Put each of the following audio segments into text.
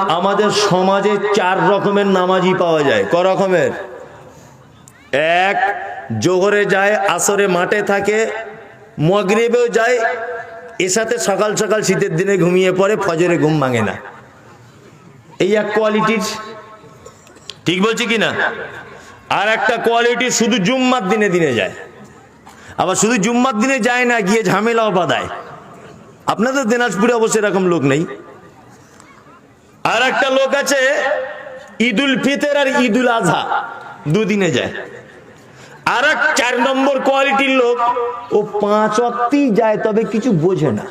আমাদের সমাজে চার রকমের নামাজি পাওয়া যায়। ক রকমের? এক, জোহরে যায়, আসরে মাঠে থাকে, মগরিবেও যায় এর সাথে সকাল সকাল শীতের দিনে ঘুমিয়ে পড়ে, ফজরে ঘুম ভাঙে না। এই এক কোয়ালিটির। ঠিক বলছি কি না? আর একটা কোয়ালিটি শুধু জুম্মার দিনে দিনে যায়। আবার শুধু জুম্মার দিনে যায় না, গিয়ে ঝামেলাও বাঁধায়। আপনাদের দিনাজপুরে অবশ্য এরকম লোক নেই। আর একটা লোক আছে, ঈদুল ফিতর আর ঈদুল আজহা, দুদিনে যায়। আর এক চার নম্বর কোয়ালিটির লোক, ও পাঁচ অক্টেই যায়, তবে কিছু বোঝে না।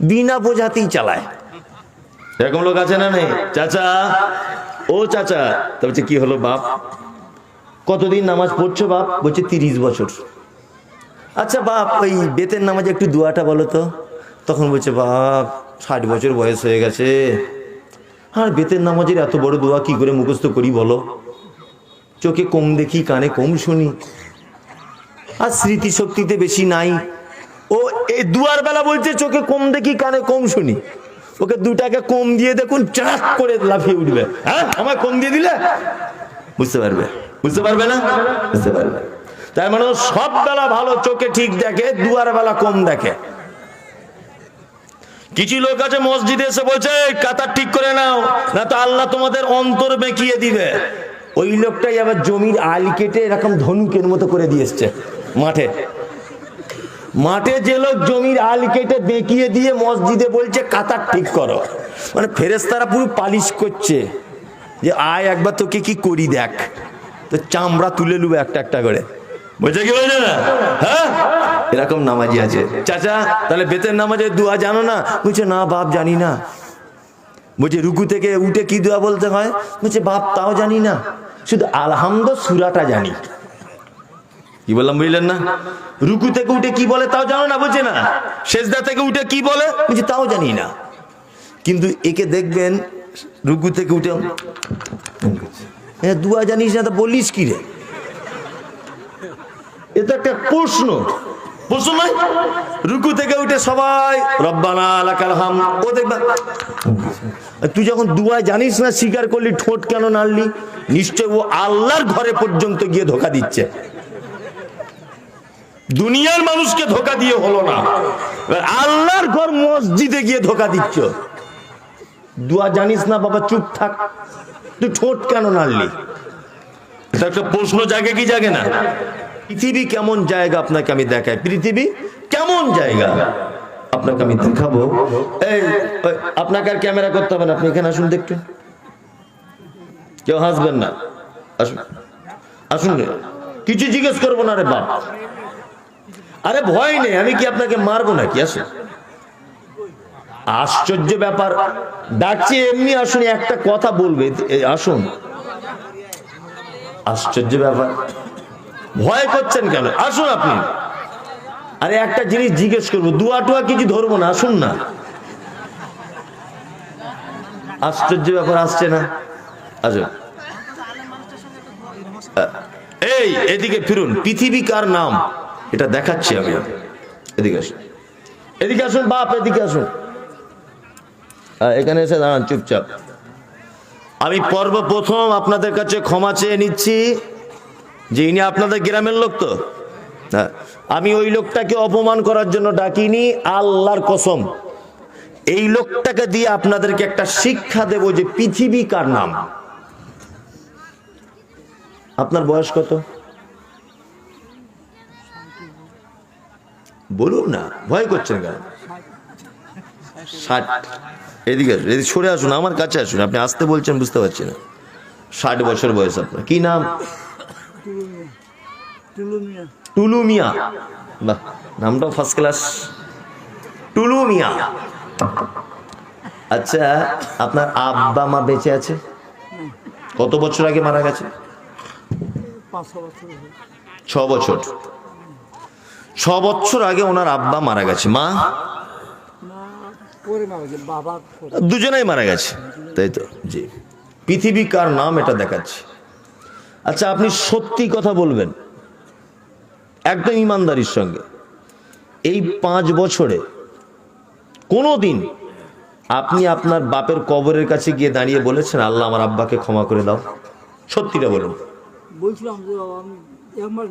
বিনা বোঝাতেই চালায়। এরকম লোক আছে না নেই? চাচা, ও চাচা তা বলছে, কি হলো বাপ? কতদিন নামাজ পড়ছো বাপ? বলছে, তিরিশ বছর। আচ্ছা বাপ, ওই বেতের নামাজে একটু দুয়াটা বলো তো। তখন বলছে, বাপ, ষাট বছর বয়স হয়ে গেছে। আর বেতের নামাজের এত বড় দোয়া কি করে মুখস্থ করি বলো? চোখে কম দেখি, কানে কম শুনি। আর স্মৃতিশক্তিতে বেশি নাই। ও এই দুয়ার বেলা বলছে, চোখে কম দেখি, কানে কম শুনি। ওকে দু টাকা কম দিয়ে দেখুন, চাক করে লাফিয়ে উঠবে। হ্যাঁ? আমায় কম দিয়ে দিলে? বুঝতে পারবে? বুঝতে পারবে না? বুঝতে পারবে। তার মানে সব বেলা ভালো, চোখে ঠিক দেখে, দুয়ার বেলা কম দেখে। কিছু লোক আছে মসজিদে এসে বলছে কাতার ঠিক করে নাও, না তো আল্লাহ তোমাদের অন্তর বেঁকিয়ে দিবে। ওই লোকটাই আবার জমির আল কেটে এরকম ধনুকের মতো করে দিয়ে মাঠে। মাঠে যে লোক জমির আল কেটে বেঁকিয়ে দিয়ে মসজিদে বলছে, কাতার ঠিক করো। মানে ফেরেস্তারা পুরো পালিশ করছে যে, আয় একবার তোকে কি করি দেখ। তো চামড়া তুলে লুবে একটা একটা করে। বুঝে কি বলছে না? হ্যাঁ? এরকম নামাজি আছে। চাচা, তাহলে বেতের নামাজের দুয়া জানো না? বলছে, না বাপ, জানি না। বলছে, রুকু থেকে উঠে কি দোয়া বলতে হয়? বলছে, বাপ, তাও জানি না। শুধু আলহামদ সুরাটা জানি। কি বললাম, বুঝলেন না? রুকু থেকে উঠে কি বলে তাও জানো না, বলছে না? শেষদা থেকে উঠে কি বলে? বলছে, তাও জানি না। কিন্তু একে দেখবেন, রুকু থেকে উঠে হ্যাঁ দুয়া জানিস না, তা বলিস কি রে? এটা একটা প্রশ্ন। প্রশ্ন নয় রুকু থেকে উঠে সবাই, রব্বানা লাকাল হাম ও দেখবা, তুই যখন জানিস না স্বীকার করলি, ঠোঁট কেন নাড়লি? নিশ্চয় ও আল্লাহর ঘরে পর্যন্ত গিয়ে ধোকা দিচ্ছে। দুনিয়ার মানুষকে ধোকা দিয়ে হলো না। আল্লাহর ঘর মসজিদে গিয়ে ধোকা দিচ্ছ। দুয়া জানিস না, বাবা, চুপ থাক। তুই ঠোঁট কেন নাড়লি? এটা একটা প্রশ্ন জাগে কি জাগে না? পৃথিবী কেমন জায়গা আপনাকে আমি দেখাই? পৃথিবী কেমন জায়গা? আপনাকে আমি দেখাবো। এই আপনাকে আর ক্যামেরা করতে হবে না, আপনি এখানে আসুন দেখতে। কেউ হাসবেন না। আসুন। আসুন। কিছু জিজ্ঞেস করব না রে বাপ। আরে ভয় নেই, আমি কি আপনাকে মারবো নাকি? আসুন। আশ্চর্য ব্যাপার। ডাকছি, এমনি আসুন, একটা কথা বলবে। আসুন। আশ্চর্য ব্যাপার। ভয় করছেন কেন? আসুন আপনি। আরে একটা জিনিস জিজ্ঞেস করব দুয়া টুয়া কিছু ধরবো না, আসুন না। আশ্চর্য ব্যাপার, আসছে না। আসুন এই, এদিকে ফিরুন, পৃথিবী কার নাম? এটা দেখাচ্ছি আমি এদিকে আসুন। এদিকে আসুন, বাপ, এদিকে আসুন। এখানে এসে দাঁড়ান, চুপচাপ। আমি পর্ব প্রথম আপনাদের কাছে ক্ষমা চেয়ে নিচ্ছি। যে ইনি আপনাদের গ্রামের লোক তো। হ্যাঁ আমি ওই লোকটাকে অপমান করার জন্য ডাকিনি, আল্লাহর কসম। এই লোকটাকে দিয়ে আপনাদেরকে একটা শিক্ষা দেব যে পৃথিবী কার নাম। আপনার বয়স কত? বলুন না, ভয় করছেন কেন? ষাট। এদিকে এদিকে সরে আসুন, আমার কাছে আসুন, আপনি আসতে বলছেন, বুঝতে পারছি না। ষাট বছর বয়স আপনার। কি নাম? টুলু মিয়া বাহ, নামটাও ফার্স্ট ক্লাস টুলু মিয়া আচ্ছা আপনার আব্বা মা বেঁচে আছে? কত বছর আগে মারা গেছে? ছ বছর। ছ বছর আগে ওনার আব্বা মারা গেছে। মা? দুজনেই মারা গেছে। তাই তো? জি। পৃথিবী কার নাম এটা দেখাচ্ছি? আচ্ছা আপনি সত্যি কথা বলবেন। একদম ইমানদারির সঙ্গে। এই পাঁচ বছরে কোনো দিন আপনি আপনার বাপের কবরের কাছে গিয়ে দাঁড়িয়ে বলেছেন আল্লাহ আমার আব্বাকে ক্ষমা করে দাও। সত্যিটা বলুন। বলছিলাম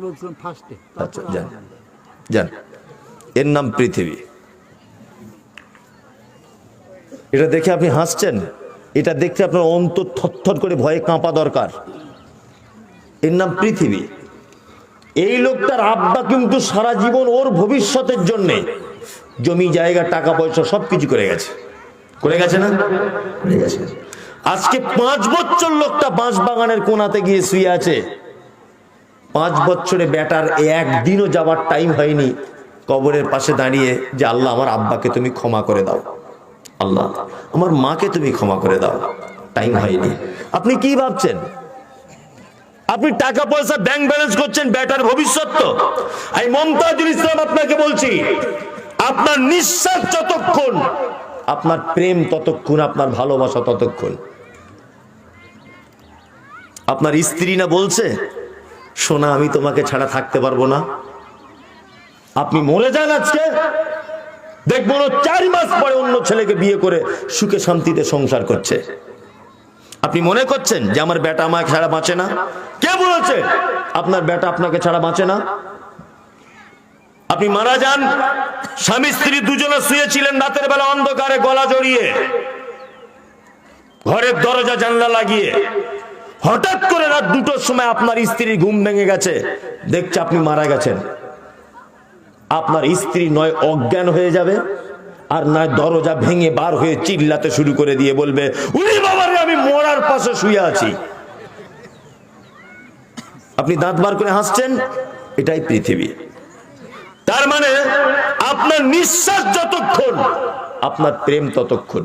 বলছিলাম ফার্স্টে আচ্ছা যান যান। এর নাম পৃথিবী। এটা দেখে আপনি হাসছেন? এটা দেখতে আপনার অন্তর থরথর করে ভয়ে কাঁপা দরকার। এর নাম পৃথিবী। এই লোকটার আব্বা কিন্তু সারা জীবন ওর ভবিষ্যতের জন্যে জমি, জায়গা, টাকা, পয়সা সব কিছু করে গেছে। করে গেছে না? করে গেছে। আজকে পাঁচ বছর লোকটা বাঁশ বাগানের কোনাতে গিয়ে শুয়ে আছে। পাঁচ বছরে ব্যাটার একদিনও যাবার টাইম হয়নি কবরের পাশে দাঁড়িয়ে যে, আল্লাহ, আমার আব্বাকে তুমি ক্ষমা করে দাও। আল্লাহ, আমার মাকে তুমি ক্ষমা করে দাও। টাইম হয়নি। আপনি কি ভাবছেন? আপনি টাকা পয়সা ব্যাংক ব্যালেন্স করছেন বেটার ভবিষ্যৎ তো। আমি মমতাজুল ইসলাম আপনাকে বলছি, আপনার নিঃশ্বাস যতক্ষণ, আপনার প্রেম ততক্ষণ, আপনার ভালোবাসা ততক্ষণ। আপনার স্ত্রী না বলছে, সোনা, আমি তোমাকে ছাড়া থাকতে পারব না। আপনি মরে যান আজকে। দেখব চার মাস পরে অন্য ছেলেকে বিয়ে করে সুখে শান্তিতে সংসার করছে। আপনি মনে করছেন যে আমার বেটা আমাকে ছাড়া বাঁচে না? কে বলেছে? আপনার বেটা আপনাকে ছাড়া বাঁচে না? আপনি মারা যান, স্বামী স্ত্রী দুজনে শুয়েছিলেন রাতের বেলা অন্ধকারে গলা জড়িয়ে। ঘরের দরজা জানলা লাগিয়ে। হঠাৎ করে রাত দুটোর সময় আপনার স্ত্রীর ঘুম ভেঙে গেছে। দেখছে আপনি মারা গেছেন। আপনার স্ত্রী নয়, অজ্ঞান হয়ে যাবে। আর নয়, দরজা ভেঙে বার হয়ে চিল্লাতে শুরু করে দিয়ে বলবে, উনি বাবারে আমি মরার পাশে শুয়ে আছি। আপনি দাঁত বার করে হাসছেন, এটাই পৃথিবী। তার মানে আপনার নিঃশ্বাস যতক্ষণ, আপনার প্রেম ততক্ষণ।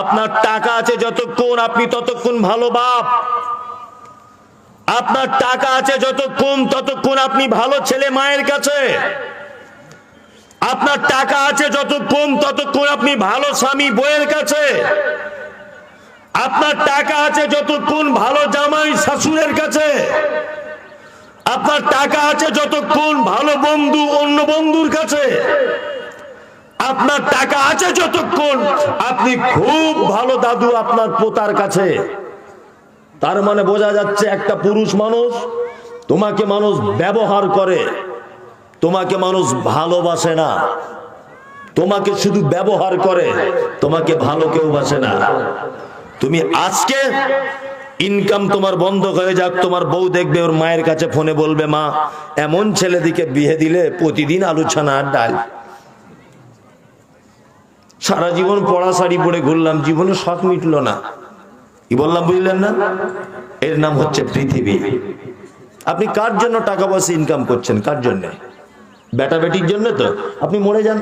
আপনার টাকা আছে যতক্ষণ, আপনি ততক্ষণ ভালো বাপ। আপনার টাকা আছে যতক্ষণ, ততক্ষণ আপনি ভালো ছেলে মায়ের কাছে। আপনার টাকা আছে, যতক্ষণ, ততক্ষণ আপনি ভালো স্বামী বইয়ের কাছে। আপনার টাকা আছে, যতক্ষণ ভালো জামাই শাশুড়ের কাছে। আপনার টাকা আছে, যতক্ষণ ভালো বন্ধু অন্য বন্ধুর কাছে। আপনার টাকা আছে, যতক্ষণ আপনি খুব ভালো দাদু আপনার পোতার কাছে। তার মানে বোঝা যাচ্ছে একটা পুরুষ মানুষ তোমাকে মানুষ ব্যবহার করে। তোমাকে মানুষ ভালোবাসে না। তোমাকে শুধু ব্যবহার করে, তোমাকে ভালো কেউ বাসে না। তুমি আজকে ইনকাম তোমার বন্ধ হয়ে যাক, তোমার বউ দেখবে, ওর মায়ের কাছে ফোনে বলবে, মা, এমন ছেলে দিকে বিয়ে দিলে প্রতিদিন আলু ছানা আর ডাল। সারা জীবন পড়া শাড়ি পরে ঘুরলাম, জীবনে শখ মিটলো না। কি বললাম, বুঝলেন না? এর নাম হচ্ছে পৃথিবী। আপনি কার জন্য টাকা পয়সা ইনকাম করছেন? কার জন্য? বেটা বেটির জন্য তো? আপনি মরে যান।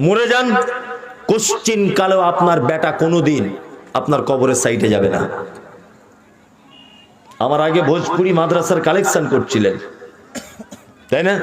মরে যান। কোশ্চিন কালেও আপনার বেটা কোনোদিন আপনার কবরের সাইডে যাবে না। আমার আগে ভোজপুরি মাদ্রাসার কালেকশন করছিলেন। তাই না?